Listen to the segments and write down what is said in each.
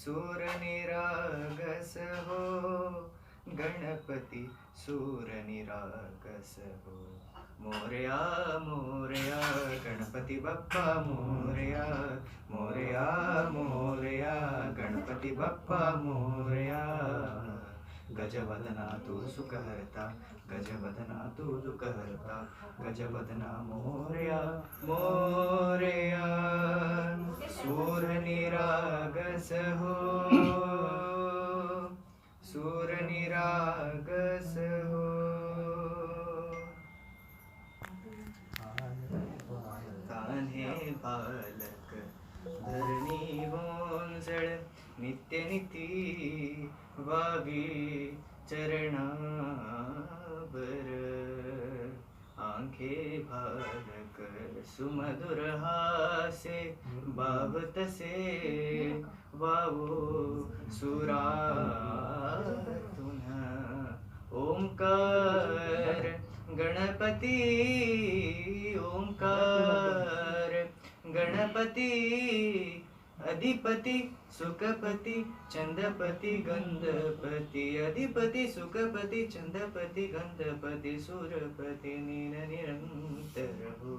सूर निरागस हो गणपती सूर निरागस हो। मोर्या मोर्या गणपती बाप्पा मोर्या मोर्या मोर्या गणपती बाप्पा मोर्या। गजवदना तू सुखहर्ता गजवदना तू दुःखहर्ता गजवदना मोरया मोरया। सूर निरागस हो सूर निरागस हो। तान्हे बालक धरणी गोंजळ नित्य निती वावी चरणाबर आंखे बालक सुमधुर हासे बावतसे वावो सुरातुन। ओंकार गणपती ओंकार गणपती। अधिपती सुखपती चंदपती गंधपती। अधिपती सुखपती चंदपती गंधपती सुरपती नीन निरंतर हो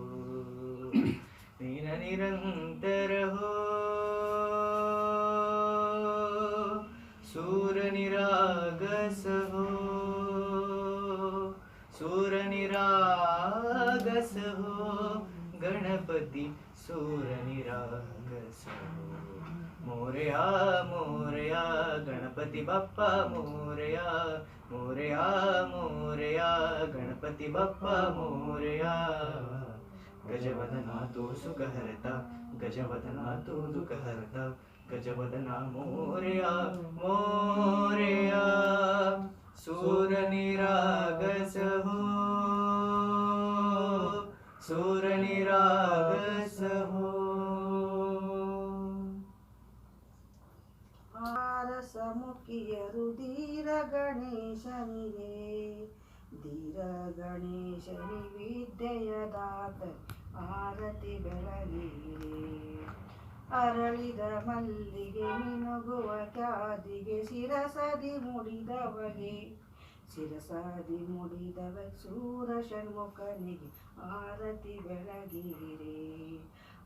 नीन निरंतर हो सूर निरागस हो सूर निरागस हो गणपती सूर निरागस हो मोरया मोरया गणपती बाप्पा मोरया मोरया मोरया गणपती बाप्पा मोरया. गजवदना तो सुखहरता गजवदना तो दुःखहरता गजवदना मोरया मोरया. सूर निरागस हो सूर निरागस हो. ಆರಸಮುಖಿಯ ಧೀರ ಗಣೇಶನಿಗೆ. ಧೀರ ಗಣೇಶನಿ ವಿದ್ಯೆಯ ದಾತ ಆರತಿ ಬೆಳಗಿರೆ ಅರಳಿದ ಮಲ್ಲಿಗೆ, ಮಿನುಗುವ ಕಾದಿಗೆ ಶಿರಸದಿ ಮುಡಿದವಗೆ. ಶಿರಸದಿ ಮುಡಿದವ ಸೂರ ಷಣ್ಮುಖನಿಗೆ ಆರತಿ ಬೆಳಗಿರೆ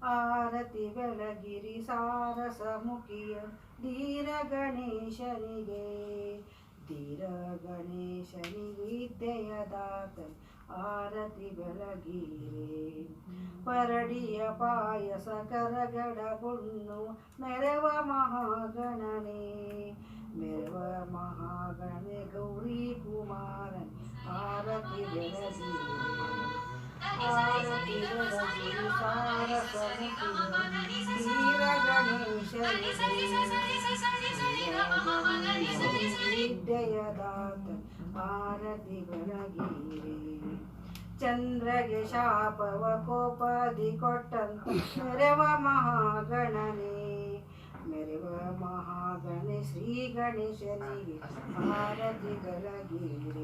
ಆರತಿ ಬೆಳಗಿರಿ ಸಾರಸ ಮುಖಿಯ ಧೀರ ಗಣೇಶನಿಗೆ. ಧೀರ ಗಣೇಶನಿ ವಿದ್ಯೆಯ ಆರತಿ ಬೆಳಗಿರಿ. ಪರಡಿಯ ಪಾಯಸ ಕರಗಡ ಬುಣ್ಣು ಮೆರವ ಮಹಾಗಣನೆ. ಮೆರವ ಮಹಾಗಣನೆ ಗೌರಿ ಕುಮಾರನ್ ಆರತಿ ಬೆಳಗಿರಿ. ಆರತಿ ಬೆಳಗಿರಿ. ವಿದ್ಯೆಯದಾತ ಆರತಿ ಬೆಳಗಿರೆ ಚಂದ್ರಗೆ ಶಾಪವ ಕೋಪದಿ ಕೊಟ್ಟಂತ ಮೆರವ ಮಹಾಗಣನೆ ಮೆರವ ಮಹಾಗಣೆ ಶ್ರೀ ಗಣೇಶನಿಗೆ ಆರತಿ ಬೆಳಗಿರೆ